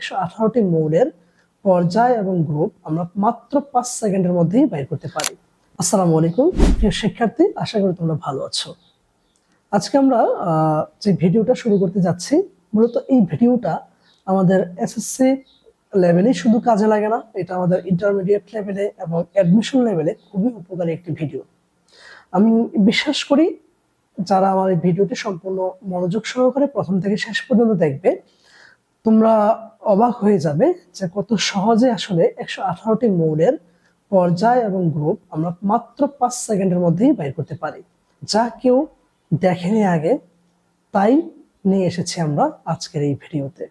একশো আঠারোটি মৌলের পর্যায় এবং গ্রুপ আমরা মাত্র পাঁচ সেকেন্ডের মধ্যেই বাইর করতে পারি। আসসালামু আলাইকুম, প্রিয় শিক্ষার্থী, আশা করি তোমরা ভালো আছো। আজকে আমরা যে ভিডিওটা শুরু করতে যাচ্ছি, মূলত এই ভিডিওটা আমাদের এসএসসি লেভেলেই শুধু কাজে লাগে না, এটা আমাদের ইন্টারমিডিয়েট লেভেলে এবং অ্যাডমিশন লেভেলে খুবই উপকারী একটি ভিডিও আমি বিশ্বাস করি, যারা আমার এই ভিডিওটি সম্পূর্ণ মনোযোগ সহকারে প্রথম থেকে শেষ পর্যন্ত দেখবে তোমরা অবাক হয়ে যাবে যে কত সহজে আসলে একশো আঠারোটি মৌলের পর্যায় এবং গ্রুপ আমরা মাত্র পাঁচ সেকেন্ডের মধ্যেই বাইর করতে পারি। যা কেউ দেখেনি আগে, তাই নিয়ে এসেছি আমরা আজকের এই ভিডিওতে।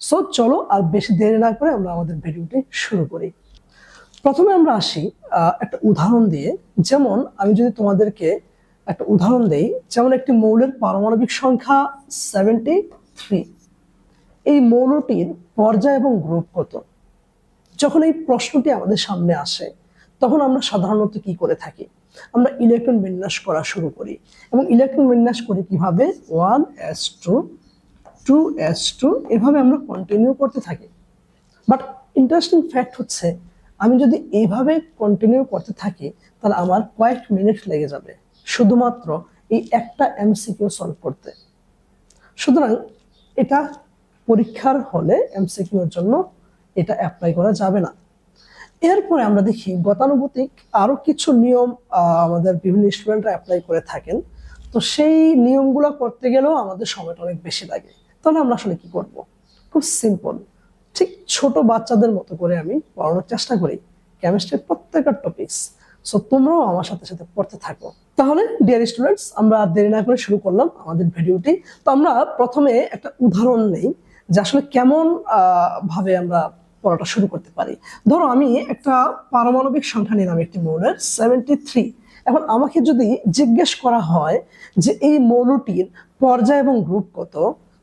সো চলো আর বেশি দেরি না করে আমরা আমাদের ভিডিওটি শুরু করি। প্রথমে আমরা আসি একটা উদাহরণ দিয়ে। যেমন আমি যদি তোমাদেরকে একটা উদাহরণ দেই, যেমন একটি মৌলের পারমাণবিক সংখ্যা সেভেন্টি থ্রি এই মৌলটির পর্যায় এবং গ্রুপ কত? যখন এই প্রশ্নটি আমাদের সামনে আসে, তখন আমরা সাধারণত কি করে থাকি? আমরা ইলেকট্রন বিন্যাস করা শুরু করি। এবং ইলেকট্রন বিন্যাস করি কীভাবে? One S two two S two এভাবে আমরা কন্টিনিউ করতে থাকি। বাট ইন্টারেস্টিং ফ্যাক্ট হচ্ছে, আমি যদি এইভাবে কন্টিনিউ করতে থাকি, তাহলে আমার কয়েক মিনিট লেগে যাবে। শুধুমাত্র এই একটা এমসিকিউ সলভ করতে। সুতরাং এটা পরীক্ষার হলে এমসিকিউর জন্য এটা অ্যাপ্লাই করা যাবে না। এরপরে আমরা দেখি গতানুগতিক আরও কিছু নিয়ম আমাদের বিভিন্ন স্টুডেন্টরা অ্যাপ্লাই করে থাকেন। তো সেই নিয়মগুলো করতে গেলেও আমাদের সময়টা অনেক বেশি লাগে। তাহলে আমরা আসলে কি করব? খুব সিম্পল ঠিক ছোট বাচ্চাদের মতো করে আমি পড়ানোর চেষ্টা করি কেমিস্ট্রির প্রত্যেকটা টপিকস সো তোমরাও আমার সাথে সাথে পড়তে থাকো। তাহলে ডিয়ার স্টুডেন্টস আমরা দেরি না করে শুরু করলাম আমাদের ভিডিওটি তো আমরা প্রথমে একটা উদাহরণ নেই। যে আসলে কেমন ভাবে আমরা পড়াটা শুরু করতে পারি। ধরো আমি একটা পারমাণবিক সংখ্যা নিলাম একটি মৌলের সেভেন্টি থ্রি এখন আমাকে যদি জিজ্ঞেস করা হয় যে এই মৌলটির পর্যায় এবং গ্রুপ কত,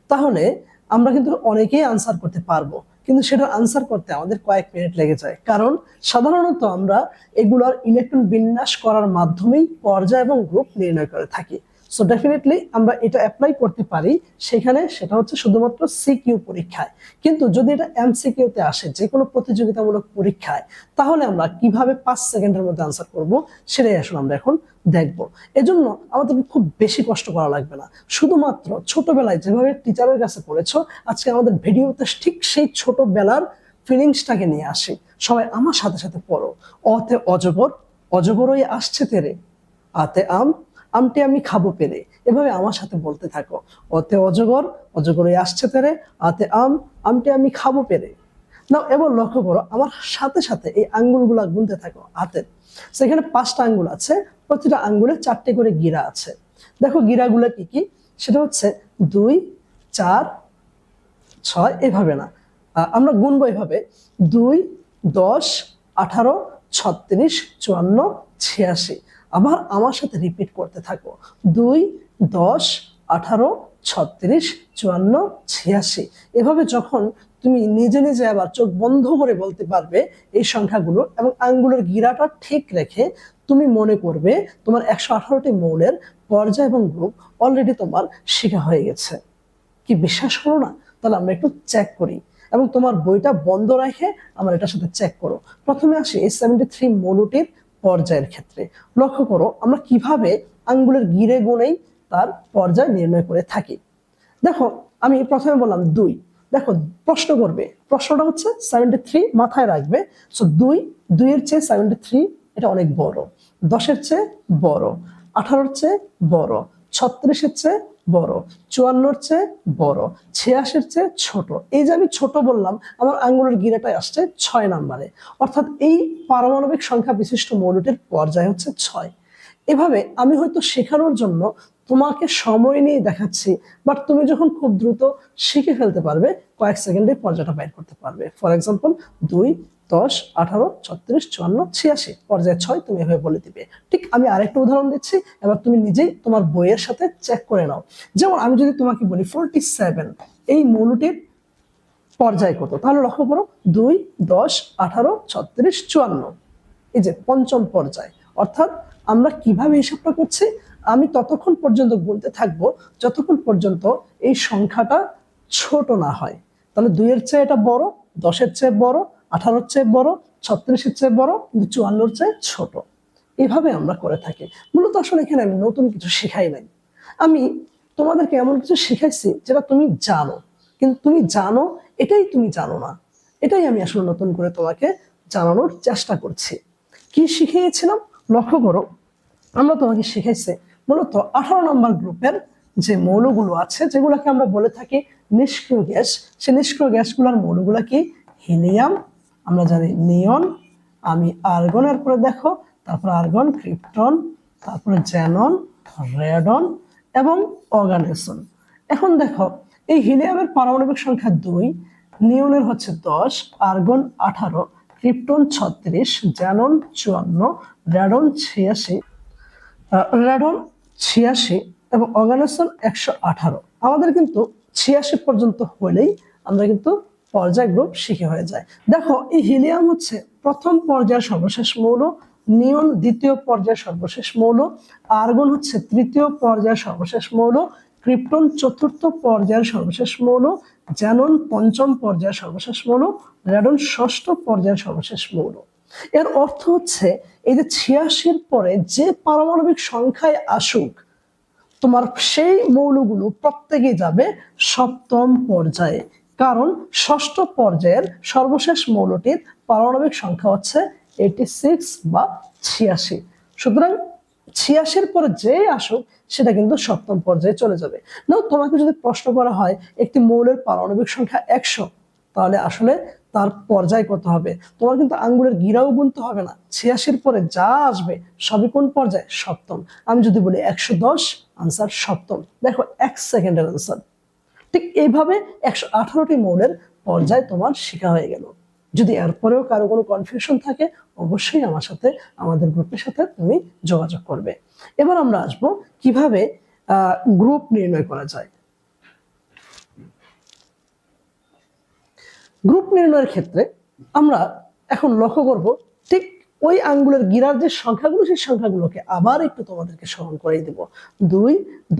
তাহলে আমরা কিন্তু অনেকেই আনসার করতে পারব। কিন্তু সেটা আনসার করতে আমাদের কয়েক মিনিট লেগে যায়। কারণ সাধারণত আমরা এগুলার ইলেকট্রন বিন্যাস করার মাধ্যমেই পর্যায় এবং গ্রুপ নির্ণয় করে থাকি। সো ডেফিনেটলি আমরা এটা অ্যাপ্লাই করতে পারি। সেখানে সেটা হচ্ছে শুধুমাত্র সিকিউ পরীক্ষায়। কিন্তু যদি এটা এমসিকিউতে আসে যে কোনো প্রতিযোগিতামূলক পরীক্ষায়, তাহলে আমরা কীভাবে পাঁচ সেকেন্ডের মধ্যে আনসার করব, সেটাই আসলে আমরা এখন দেখব। এজন্য আমাদেরকে খুব বেশি কষ্ট করা লাগবে না। শুধুমাত্র ছোটবেলায় যেভাবে টিচারের কাছে পড়েছো, আজকে আমাদের ভিডিওতে ঠিক সেই ছোটবেলার ফিলিংসটাকে নিয়ে আসি। সবাই আমার সাথে সাথে পড়ো। অতে অজগর, অজগরই আসছে তেরে। আতে আম আমটি আমি খাব পেরে। এভাবে আমার সাথে বলতে থাকো। অতে অজগর অজগরই আসছে তেরে, আতে আম, আমটি আমি খাব পেরে। নাও, এবার লক্ষ্য করো, আমার সাথে সাথে এই আঙ্গুলগুলা গুনতে থাকো হাতের সেখানে পাঁচটা আঙ্গুল আছে, প্রতিটা আঙ্গুলে চারটে করে গিরা আছে। দেখো গিরাগুলো কি কি? সেটা হচ্ছে দুই, চার, ছয়, এভাবে না। আমরা গুনবো এভাবে। দুই, দশ, আঠারো, ছত্রিশ, চুয়ান্ন, ছিয়াশি। আবার আমার সাথে রিপিট করতে থাকো। দুই, দশ, আঠারো, ছত্রিশ, চুয়ান্ন, ছিয়াশি। এভাবে যখন তুমি নিজে নিজে আবার চোখ বন্ধ করে বলতে পারবে এই সংখ্যাগুলো এবং আঙ্গুলের গিরাটা ঠিক রেখে তুমি মনে করবে তোমার একশো আঠারোটি মৌলের পর্যায় এবং গ্রুপ অলরেডি তোমার শেখা হয়ে গেছে। কি বিশ্বাস করো না? তাহলে আমরা একটু চেক করি এবং তোমার বইটা বন্ধ রেখে আমার এটার সাথে চেক করো। প্রথমে আসি এই সেভেন্টি থ্রি মৌলটির পর্যায়ের ক্ষেত্রে। লক্ষ্য করো, আমরা কীভাবে আঙ্গুলের গিরে গুণেই তার পর্যায় নির্ণয় করে থাকি। দেখো, আমি প্রথমে বললাম দুই। দেখো, প্রশ্ন করবে। প্রশ্নটা হচ্ছে সেভেন্টি থ্রি মাথায় রাখবে। সো দুই, দুইয়ের চেয়ে সেভেন্টি থ্রি এটা অনেক বড়। দশের চেয়ে বড়। আঠারোর চেয়ে বড়। ছত্রিশের চেয়ে বড়, চুয়ান্নর চেয়ে বড়, ছিয়াশির চেয়ে ছোট। এই যে আমি ছোট বললাম, আমার আঙ্গুলের গিরাটায় আসছে ছয় নাম্বারে। অর্থাৎ এই পারমাণবিক সংখ্যা বিশিষ্ট মৌলটির পর্যায় হচ্ছে ছয়। এভাবে আমি হয়তো শেখানোর জন্য তোমাকে সময় নিয়ে দেখাচ্ছি, বাট তুমি যখন খুব দ্রুত শিখে ফেলতে পারবে, কয়েক সেকেন্ডে পর্যায়টা বাইর করতে পারবে। ফর এক্সাম্পল দুই দশ, আঠারো, ছত্রিশ, চুয়ান্ন, ছিয়াশি। পর্যায়ে ছয় তুমি এভাবে বলে দিবে। ঠিক আমি আরেকটা উদাহরণ দিচ্ছি, এবার তুমি নিজেই তোমার বইয়ের সাথে চেক করে নাও। যেমন আমি যদি তোমাকে বলি ফোরটি সেভেন এই মৌলটির পর্যায় কত? তাহলে লক্ষ্য করো, দুই, দশ, আঠারো, ছত্রিশ, চুয়ান্ন। এই যে পঞ্চম পর্যায়। অর্থাৎ আমরা কীভাবে হিসাবটা করছি? আমি ততক্ষণ পর্যন্ত গুনতে থাকব যতক্ষণ পর্যন্ত এই সংখ্যাটা ছোট না হয়। তাহলে দুইয়ের চেয়ে এটা বড়, দশের চেয়ে বড় আঠারোর চেয়ে বড়, ছত্রিশের চেয়ে বড়, কিন্তু চুয়ান্নর চেয়ে ছোট। এভাবে আমরা করে থাকি। মূলত আসলে এখানে আমি নতুন কিছু শেখাই নাই। আমি তোমাদেরকে এমন কিছু শিখাইছি যেটা তুমি জানো, কিন্তু তুমি জানো, এটাই তুমি জানো না। এটাই আমি আসলে নতুন করে তোমাকে জানানোর চেষ্টা করছি। কি শিখিয়েছিলাম? লক্ষ্য করো, আমরা তোমাকে শিখাইছি মূলত আঠারো নম্বর গ্রুপের যে মৌলগুলো আছে, যেগুলোকে আমরা বলে থাকি নিষ্ক্রিয় গ্যাস। সে নিষ্ক্রিয় গ্যাসগুলোর মৌলগুলো কি? হিলিয়াম আমরা জানি নিয়ন, আমি আর্গনের পরে দেখো, তারপর আর্গন, ক্রিপ্টন, তারপরে জ্যানন রেডন এবং অর্গানেসন। এখন দেখো, এই হিলিয়ামের পারমাণবিক সংখ্যা দুই, নিয়নের হচ্ছে দশ, আর্গন আঠারো, ক্রিপ্টন ছত্রিশ জ্যানন চুয়ান্ন, রেডন ছিয়াশি রেডন ছিয়াশি এবং অর্গানেশন একশো আঠারো। আমাদের কিন্তু ছিয়াশি পর্যন্ত হলেই আমরা কিন্তু পর্যায় গ্রুপ শিখে হয়ে যায়। দেখো, এই হিলিয়াম হচ্ছে প্রথম পর্যায়ের সর্বশেষ মৌল, নিয়ন দ্বিতীয় পর্যায়ের সর্বশেষ মৌল আর্গন হচ্ছে তৃতীয় পর্যায়ের সর্বশেষ মৌল ক্রিপ্টন চতুর্থ পর্যায়ের সর্বশেষ মৌল জ্যানন পঞ্চম পর্যায়ের সর্বশেষ মৌল রেডন ষষ্ঠ পর্যায়ের সর্বশেষ মৌল। এর অর্থ হচ্ছে এই যে ছিয়াশির পরে যে পারমাণবিক সংখ্যায় আসুক, তোমার সেই মৌলগুলো প্রত্যেকেই যাবে সপ্তম পর্যায়ে। কারণ ষষ্ঠ পর্যায়ের সর্বশেষ মৌলটির পারমাণবিক সংখ্যা হচ্ছে এইটি সিক্স বা ছিয়াশি। সুতরাং ছিয়াশির পরে যে আসুক, সেটা কিন্তু সপ্তম পর্যায়ে চলে যাবে। না তোমাকে যদি প্রশ্ন করা হয়, একটি মৌলের পারমাণবিক সংখ্যা একশো, তাহলে আসলে তার পর্যায় কত হবে? তোমার কিন্তু আঙ্গুলের গিরাও গুনতে হবে না। ছিয়াশির পরে যা আসবে, সবই কোন পর্যায়ে? সপ্তম। আমি যদি বলি একশো দশ আনসার সপ্তম। দেখো, এক সেকেন্ডের আনসার ঠিক এইভাবে একশো আঠারোটি মৌলের পর্যায় তোমার শেখা হয়ে গেল। যদি এরপরেও কারও কোনো কনফিউশন থাকে, অবশ্যই আমার সাথে, আমাদের গ্রুপের সাথে তুমি যোগাযোগ করবে। এবার আমরা আসব কীভাবে গ্রুপ নির্ণয় করা যায়। গ্রুপ নির্ণয়ের ক্ষেত্রে আমরা এখন লক্ষ্য করব, ঠিক ওই আঙ্গুলের গিরার যে সংখ্যাগুলো, সেই সংখ্যাগুলোকে আবার একটু তোমাদেরকে স্মরণ করিয়ে দেব। দুই,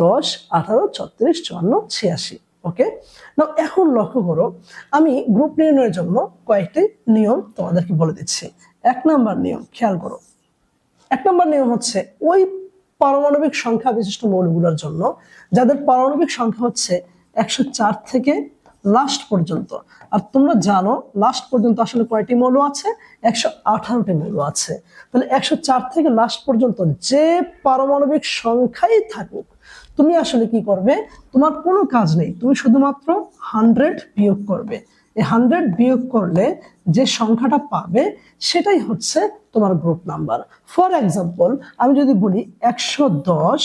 দশ, আঠারো, ছত্রিশ, চুয়ান্ন, ছিয়াশি। ওকে না এখন লক্ষ্য করো, আমি গ্রুপ নির্ণয়ের জন্য কয়েকটি নিয়ম তোমাদেরকে বলে দিচ্ছি। এক নাম্বার নিয়ম, খেয়াল করো। এক নম্বর নিয়ম হচ্ছে, ওই পারমাণবিক সংখ্যা বিশিষ্ট মৌলগুলোর জন্য, যাদের পারমাণবিক সংখ্যা হচ্ছে একশো চার থেকে লাস্ট পর্যন্ত। আর তোমরা জানো লাস্ট পর্যন্ত আসলে কয়টি মৌল আছে? একশো আঠারোটি মৌল আছে। তাহলে একশো চার থেকে লাস্ট পর্যন্ত যে পারমাণবিক সংখ্যাই থাকুক তুমি আসলে কি করবে? তোমার কোনো কাজ নেই। তুমি শুধুমাত্র হান্ড্রেড বিয়োগ করবে। এই হান্ড্রেড বিয়োগ করলে যে সংখ্যাটা পাবে, সেটাই হচ্ছে তোমার গ্রুপ নাম্বার ফর এক্সাম্পল আমি যদি বলি একশো দশ,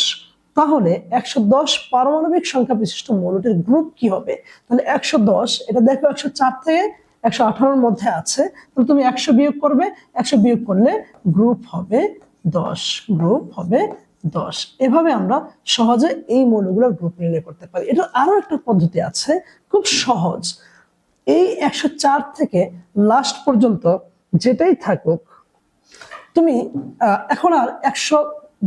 তাহলে একশো দশ পারমাণবিক সংখ্যা বিশিষ্ট মৌলটির গ্রুপ কি হবে? তাহলে একশো দশ, এটা দেখো একশো চার থেকে একশো আঠারোর মধ্যে আছে। তাহলে তুমি একশো বিয়োগ করবে। একশো বিয়োগ করলে গ্রুপ হবে দশ গ্রুপ হবে দশ। এভাবে আমরা সহজে এই মৌলগুলোর গ্রুপ নির্ণয় করতে পারি। এটা আরও একটা পদ্ধতি আছে, খুব সহজ। এই একশো চার থেকে লাস্ট পর্যন্ত যেটাই থাকুক, তুমি এখন আর একশো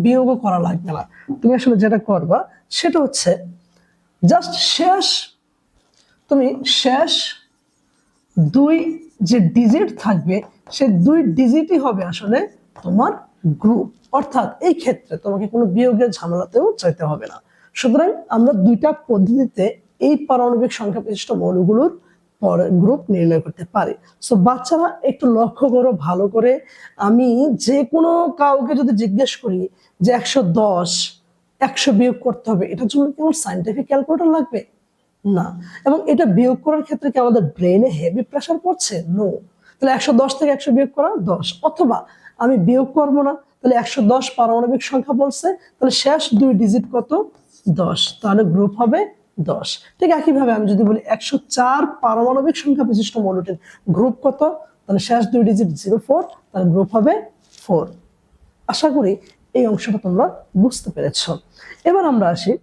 বিয়োগও করা লাগবে না। তুমি আসলে যেটা করবা, সেটা হচ্ছে জাস্ট শেষ, তুমি শেষ দুই যে ডিজিট থাকবে, সে দুই ডিজিটই হবে আসলে তোমার গ্রুপ অর্থাৎ এই ক্ষেত্রে তোমাকে কোনো বিয়োগের ঝামেলাতেও চাইতে হবে না। সুতরাং আমরা দুইটা পদ্ধতিতে এই পারমাণবিক সংখ্যা বিশিষ্ট মৌলগুলোর পরে গ্রুপ নির্ণয় করতে পারি। সো বাচ্চারা একটু লক্ষ্য করো ভালো করে। আমি যে কোনো কাউকে যদি জিজ্ঞেস করি যে একশো দশ, একশো বিয়োগ করতে হবে, এটার জন্য কি আমার সাইন্টিফিক ক্যালকুলেটর লাগবে? না। এবং এটা বিয়োগ করার ক্ষেত্রে কি আমাদের ব্রেনে হেভি প্রেশার পড়ছে? নো তাহলে একশো দশ থেকে একশো বিয়োগ করা দশ। অথবা আমি বিয়োগ করব না, তাহলে একশো দশ পারমাণবিক সংখ্যা বলছে, তাহলে শেষ দুই ডিজিট কত? দশ। তাহলে গ্রুপ হবে দশ। ঠিক একইভাবে আমি যদি বলি একশো চার পারমাণবিক সংখ্যা বিশিষ্ট মৌলটির গ্রুপ কত? তাহলে শেষ দুই ডিজিট জিরো ফোর তাহলে গ্রুপ হবে ফোর আশা করি এই অংশটা তোমরা বুঝতে পেরেছ। এবার আমরা আসি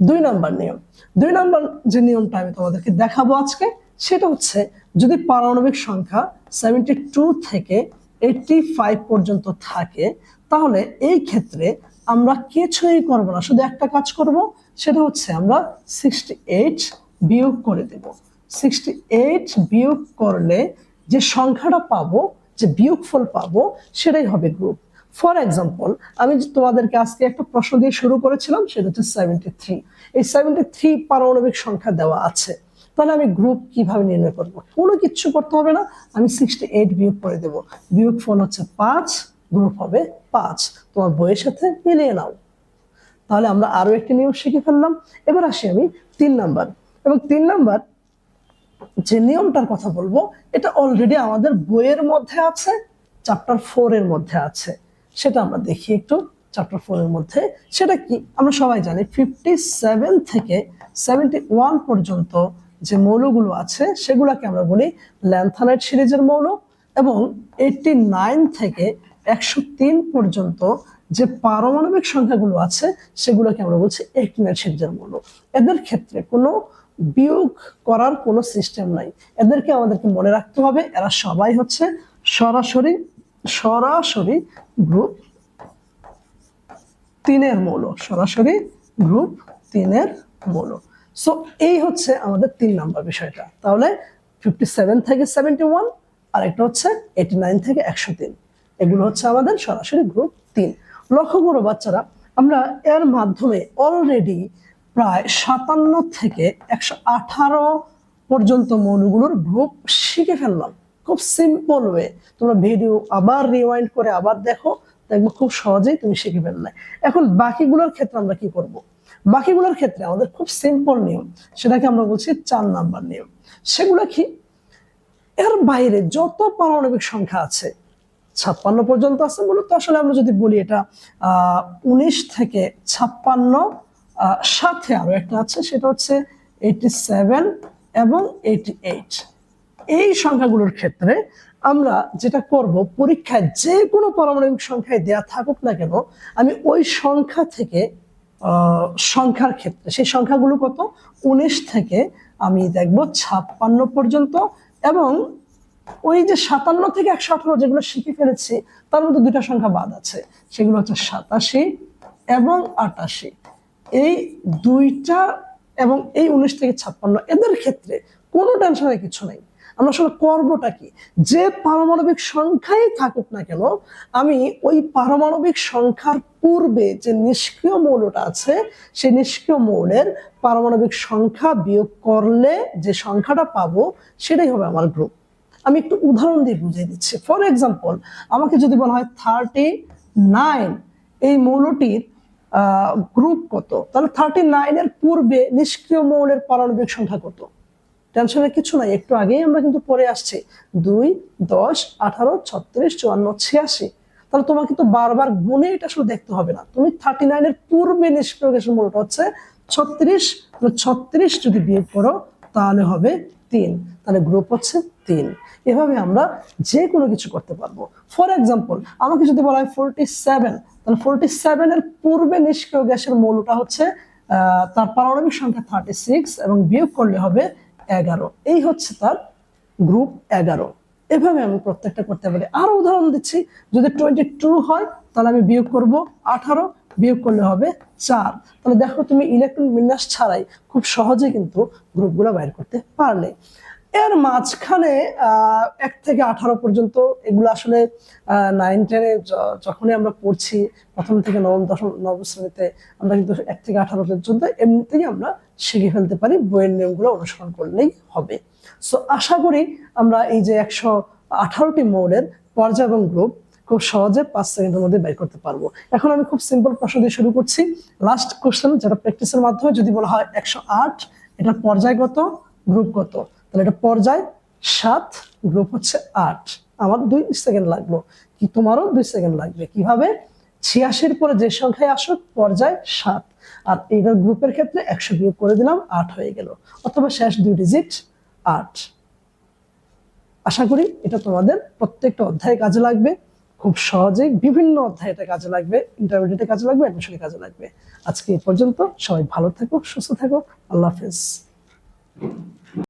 দুই নাম্বার নিয়ম। দুই নাম্বার যে নিয়মটা আমি তোমাদেরকে দেখাবো আজকে সেটা হচ্ছে যদি পারমাণবিক সংখ্যা সেভেন্টি টু থেকে এইটটি ফাইভ পর্যন্ত থাকে, তাহলে এই ক্ষেত্রে আমরা কিছুই করব না। শুধু একটা কাজ করব, সেটা হচ্ছে আমরা সিক্সটি এইট বিয়োগ করে দেব। সিক্সটি এইট বিয়োগ করলে যে সংখ্যাটা পাবো, যে বিয়োগফল পাবো, সেটাই হবে গ্রুপ ফর এক্সাম্পল আমি তোমাদেরকে আজকে একটা প্রশ্ন দিয়ে শুরু করেছিলাম, সেটা হচ্ছে সেভেন্টি থ্রি এই সেভেন্টি থ্রি পারমাণবিক সংখ্যা দেওয়া আছে। তাহলে আমি গ্রুপ কীভাবে নির্ণয় করব? কোনো কিচ্ছু করতে হবে না, আমি সিক্সটি এইট বিয়োগ করে দেবো। বিয়োগ ফল হচ্ছে পাঁচ গ্রুপ হবে পাঁচ। তোমার বইয়ের সাথে মিলিয়ে নাও। তাহলে আমরা আরও একটি নিয়ম শিখে ফেললাম। এবার আসি আমি তিন নাম্বার। এবং তিন নাম্বার, যে নিয়মটার কথা বলব, এটা অলরেডি আমাদের বইয়ের মধ্যে আছে চ্যাপ্টার ফোর এর মধ্যে আছে। সেটা আমরা দেখি একটু চ্যাপ্টার ফোর এর মধ্যে। সেটা কি? আমরা সবাই জানি ফিফটি সেভেন থেকে সেভেন্টি ওয়ান পর্যন্ত যে মৌলগুলো আছে, সেগুলোকে আমরা বলি ল্যান্থানাইট সিরিজের মৌল এবং এইটটি নাইন থেকে একশো তিন পর্যন্ত যে পারমাণবিক সংখ্যাগুলো আছে, সেগুলোকে আমরা বলছি একটিনাইট সিরিজের মৌল। এদের ক্ষেত্রে কোনো বিয়োগ করার কোনো সিস্টেম নাই। এদেরকে আমাদেরকে মনে রাখতে হবে, এরা সবাই হচ্ছে সরাসরি সরাসরি গ্রুপ তিনের মৌল, সরাসরি গ্রুপ তিনের মৌল। সো এই হচ্ছে আমাদের তিন নাম্বার বিষয়টা। তাহলে ফিফটি সেভেন থেকে সেভেন্টি ওয়ান আর একটা হচ্ছে এইটি নাইন থেকে একশো তিন। এগুলো হচ্ছে আমাদের সরাসরি গ্রুপ তিন। লক্ষ্য করো বাচ্চারা, আমরা এর মাধ্যমে অলরেডি প্রায় সাতান্ন থেকে একশো আঠারো পর্যন্ত মৌলগুলোর গ্রুপ শিখে ফেললাম। খুব সিম্পল ওয়ে তোমরা ভিডিও আবার রিওয়াইন্ড করে আবার দেখো, দেখব খুব সহজেই তুমি শিখে ফেললে। এখন বাকিগুলোর ক্ষেত্রে আমরা কি করব। বাকিগুলোর ক্ষেত্রে আমাদের খুব সিম্পল নিয়ম, সেটাকে আমরা বলছি চার নাম্বার নিয়ম। সেগুলো কি? এর বাইরে যত পারমাণবিক সংখ্যা আছে, ছাপ্পান্ন পর্যন্ত আছে মূলত আসলে আমরা যদি বলি এটা, আহ থেকে ছাপ্পান্ন সাথে আরও একটা আছে, সেটা হচ্ছে এইটি এবং এইটি এই সংখ্যাগুলোর ক্ষেত্রে আমরা যেটা করব, পরীক্ষায় যে কোনো পারমাণবিক সংখ্যায় দেয়া থাকুক না কেন, আমি ওই সংখ্যা থেকে সংখ্যার ক্ষেত্রে। সেই সংখ্যাগুলো কত? উনিশ থেকে আমি দেখব ছাপ্পান্ন পর্যন্ত এবং ওই যে সাতান্ন থেকে একশো আঠারো যেগুলো শিখে ফেলেছি, তার মধ্যে দুইটা সংখ্যা বাদ আছে। সেগুলো হচ্ছে সাতাশি এবং আটাশি। এই দুইটা এবং এই উনিশ থেকে ছাপ্পান্ন, এদের ক্ষেত্রে কোনো টেনশনের কিছু নেই। আমরা আসলে করবোটা কি? যে পারমাণবিক সংখ্যাই থাকুক না কেন, আমি ওই পারমাণবিক সংখ্যার পূর্বে যে নিষ্ক্রিয় মৌলটা আছে, সেই নিষ্ক্রিয় মৌলের পারমাণবিক সংখ্যা বিয়োগ করলে যে সংখ্যাটা পাবো, সেটাই হবে আমার গ্রুপ আমি একটু উদাহরণ দিয়ে বুঝিয়ে দিচ্ছি। ফর এক্সাম্পল আমাকে যদি বলা হয় থার্টি নাইন এই মৌলটির গ্রুপ কত? তাহলে থার্টি নাইনের পূর্বে নিষ্ক্রিয় মৌলের পারমাণবিক সংখ্যা কত? টেনশনের কিছু নাই, একটু আগেই আমরা কিন্তু পরে আসছি। দুই, দশ, আঠারো, ছত্রিশ, চুয়ান্ন, ছিয়াশি। তাহলে তোমাকে তো বারবার গুণে এটা শুধু দেখতে হবে না। তুমি থার্টি নাইনের পূর্বে গ্যাসের মূলটা হচ্ছে ছত্রিশ। ছত্রিশ যদি বিয়োগ করো, তাহলে হবে তিন। তাহলে গ্রুপ হচ্ছে তিন। এভাবে আমরা যে কোনো কিছু করতে পারব। ফর এক্সাম্পল আমাকে যদি বলা হয় ফোরটি সেভেন তাহলে ফোরটি সেভেনের পূর্বে নিষ্ক্রিয় গ্যাসের মৌলটা হচ্ছে তার পারমাণবিক সংখ্যা থার্টি সিক্স এবং বিয়োগ করলে হবে এগারো। এই হচ্ছে তার গ্রুপ এগারো। এভাবে আমি প্রত্যেকটা করতে পারি। আরও উদাহরণ দিচ্ছি। যদি টোয়েন্টি টু হয়, তাহলে আমি বিয়োগ করব আঠারো, বিয়োগ করলে হবে চার। তাহলে দেখো তুমি ইলেকট্রন বিন্যাস ছাড়াই খুব সহজে কিন্তু গ্রুপগুলো বাইর করতে পারলে। এর মাঝখানে এক থেকে আঠারো পর্যন্ত এগুলো আসলে নাইন টেনে যখনই আমরা পড়ছি, প্রথম থেকে নবম, দশম, নবম শ্রেণীতে, আমরা কিন্তু এক থেকে আঠারো পর্যন্ত এমনিতেই আমরা শিখে ফেলতে পারি, বইয়ের নিয়মগুলো অনুসরণ করলেই হবে। সো আশা করি আমরা এই যে একশো আঠারোটি মৌলের পর্যায় এবং গ্রুপ খুব সহজে পাঁচ সেকেন্ডের মধ্যে বের করতে পারব। এখন আমি খুব সিম্পল প্রশ্ন দিয়ে শুরু করছি। লাস্ট কোশ্চেন যেটা প্র্যাকটিসের মাধ্যমে যদি বলা হয় একশো আট, এটা পর্যায় কত? গ্রুপ কত? তাহলে এটা পর্যায় সাত গ্রুপ হচ্ছে আট। আমার দুই সেকেন্ড লাগল। কি তোমারও দুই সেকেন্ড লাগবে? কীভাবে? ছিয়াশির পরে যে সংখ্যায় আসুক, পর্যায় সাত। আর এইটার গ্রুপের ক্ষেত্রে একশো বিয়োগ করে দিলাম, আট হয়ে গেল। অথবা শেষ দুই ডিজিট আট। আশা করি এটা তোমাদের প্রত্যেকটা অধ্যায়ে কাজে লাগবে। খুব সহজেই বিভিন্ন অধ্যায়ে এটা কাজে লাগবে ইন্টারমিডিয়েটে কাজে লাগবে অ্যাডমিশনে কাজে লাগবে। আজকে এই পর্যন্ত সবাই ভালো থাকো সুস্থ থাকো আল্লাহ হাফেজ।